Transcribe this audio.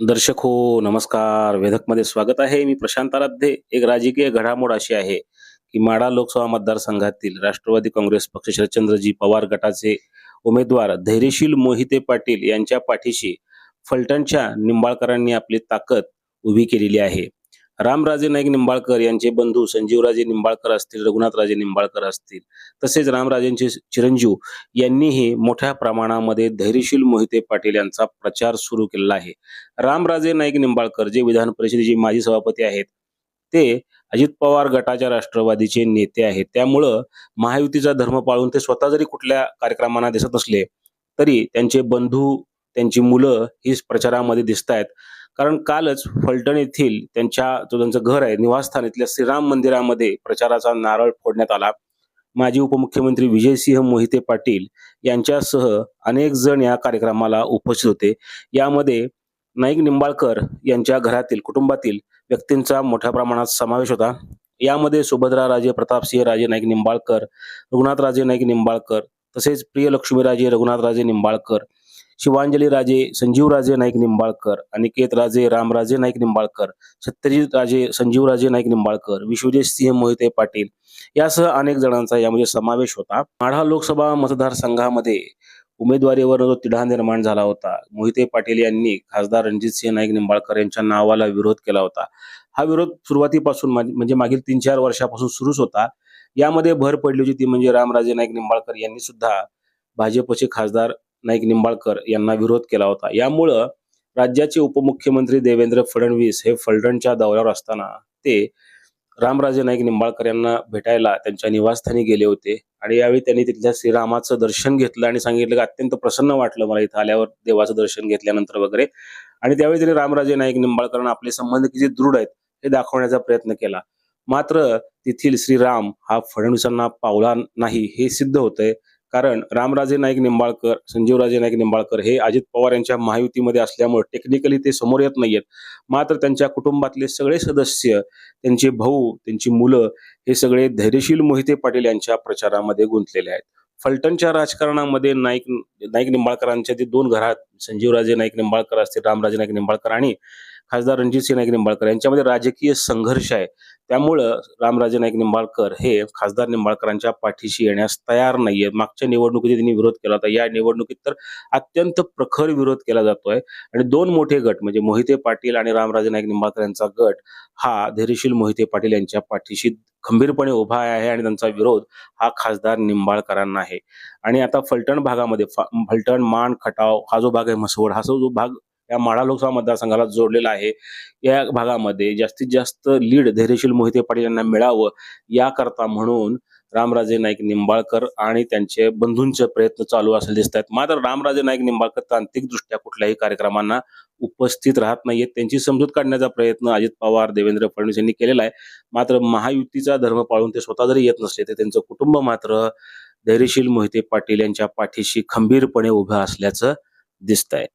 दर्शक हो नमस्कार. वेधकमध्ये स्वागत आहे. मी प्रशांत आराध्ये. एक राजकीय घडामोड अशी आहे की माडा लोकसभा मतदारसंघातील राष्ट्रवादी काँग्रेस पक्ष शरदचंद्रजी पवार गटाचे उमेदवार धैर्यशील मोहिते पाटील यांच्या पाठीशी फलटणच्या निंबाळकरांनी आपली ताकद उभी केलेली आहे. रामराजे नाईक निंबाळकर यांचे बंधू संजीवराजे निंबाळकर असतील रघुनाथराजे निंबाळकर असतील तसेच रामराजेंचे चिरंजीव यांनीही मोठ्या प्रमाणामध्ये धैर्यशील मोहिते पाटील यांचा प्रचार सुरू केलेला आहे. रामराजे नाईक निंबाळकर जे विधान परिषदेचे माजी सभापती आहेत ते अजित पवार गटाच्या राष्ट्रवादीचे नेते आहेत. त्यामुळं महायुतीचा धर्म पाळून ते स्वतः जरी कुठल्या कार्यक्रमांना दिसत असले तरी त्यांचे बंधू त्यांची मुलं ही प्रचारामध्ये दिसत आहेत कारण कालच फलटण येथील त्यांच्या जो त्यांचं घर आहे निवासस्थान इथल्या श्रीराम मंदिरामध्ये प्रचाराचा नारळ फोडण्यात आला. माजी उपमुख्यमंत्री विजयसिंह मोहिते पाटील यांच्यासह अनेक जण या कार्यक्रमाला उपस्थित होते. यामध्ये नाईक निंबाळकर यांच्या घरातील कुटुंबातील व्यक्तींचा मोठ्या प्रमाणात समावेश होता. यामध्ये सुभद्रा राजे प्रतापसिंह राजे नाईक निंबाळकर रघुनाथराजे नाईक निंबाळकर तसेच प्रियलक्ष्मीराजे रघुनाथराजे निंबाळकर शिवांजली राजे संजीवराजे नाईक निंबाळकर अनिकेत राजे रामराजे नाईक निंबाळकर सत्यजित राजे संजीवराजे नाईक निंबाळकर विश्वजित सिंह मोहिते पाटील यासह अनेक जणांचा यामध्ये समावेश होता. माढा लोकसभा मतदारसंघामध्ये उमेदवारीवर जो तिढा निर्माण झाला होता मोहिते पाटील यांनी खासदार रणजितसिंह नाईक निंबाळकर यांच्या नावाला विरोध केला होता. हा विरोध सुरुवातीपासून म्हणजे मागील तीन चार वर्षापासून सुरूच होता. यामध्ये भर पडली होती ती म्हणजे रामराजे नाईक निंबाळकर यांनी सुद्धा भाजपचे खासदार नाईक निंबाळकर यांना विरोध केला होता. यामुळं राज्याचे उपमुख्यमंत्री देवेंद्र फडणवीस हे फलटणच्या दौऱ्यावर असताना ते रामराजे नाईक निंबाळकर यांना भेटायला त्यांच्या निवासस्थानी गेले होते. आणि यावेळी त्यांनी तिथल्या श्रीरामाचं दर्शन घेतलं आणि सांगितलं की अत्यंत प्रसन्न वाटलं मला इथं आल्यावर देवाचं दर्शन घेतल्यानंतर वगैरे. आणि त्यावेळी त्यांनी रामराजे नाईक निंबाळकरांना आपले संबंध किती दृढ आहेत हे दाखवण्याचा प्रयत्न केला. मात्र तेथील श्रीराम हा फडणवीसांना पावला नाही हे सिद्ध होतंय. कारण रामराजे नाईक निंबाळकर संजीवराजे नाईक निंबाळकर हे अजित पवार यांच्या महायुतीमध्ये असल्यामुळे टेक्निकली ते समोर येत नाहीयेत. मात्र त्यांच्या कुटुंबातले सगळे सदस्य त्यांचे भाऊ त्यांची मुलं हे सगळे धैर्यशील मोहिते पाटील यांच्या प्रचारामध्ये गुंतलेले आहेत. फलटणच्या राजकारणामध्ये नाईक नाईक निंबाळकरांच्या ते दोन घरात संजीवराजे नाईक निंबाळकर असतील रामराजे नाईक निंबाळकर आणि खासदार रणजितसिंह नाईक निंबाळकर यांच्यामध्ये राजकीय संघर्ष आहे. त्यामुळं रामराजे नाईक निंबाळकर हे खासदार निंबाळकरांच्या पाठीशी येण्यास तयार नाहीये मागच्या निवडणुकीत त्यांनी विरोध केला होता. या निवडणुकीत तर अत्यंत प्रखर विरोध केला जातोय. आणि दोन मोठे गट म्हणजे मोहिते पाटील आणि रामराजे नाईक निंबाळकर यांचा गट हा धैर्यशील मोहिते पाटील यांच्या पाठीशी खंबीरपणे उभा आहे आणि त्यांचा विरोध हा खासदार निंबाळकरांना आहे. आणि आता फलटण भागामध्ये फलटण मान खटाव हा जो भाग आहे म्हसवड हा जो भाग या माळा लोकसभा मतदारसंघाला जोडलेला आहे. या भागामध्ये जास्तीत जास्त लीड धैर्यशील मोहिते पाटील यांना मिळावं याकरता म्हणून रामराजे नाईक निंबाळकर आणि त्यांचे बंधूंचे प्रयत्न चालू असेल दिसत आहेत. मात्र रामराजे नाईक निंबाळकर तांत्रिकदृष्ट्या कुठल्याही कार्यक्रमांना उपस्थित राहत नाहीयेत. त्यांची समजूत काढण्याचा प्रयत्न अजित पवार देवेंद्र फडणवीस यांनी केलेला आहे. मात्र महायुतीचा धर्म पाळून ते स्वतः जरी येत नसले तर त्यांचं कुटुंब मात्र धैर्यशील मोहिते पाटील यांच्या पाठीशी खंबीरपणे उभं असल्याचं दिसत आहे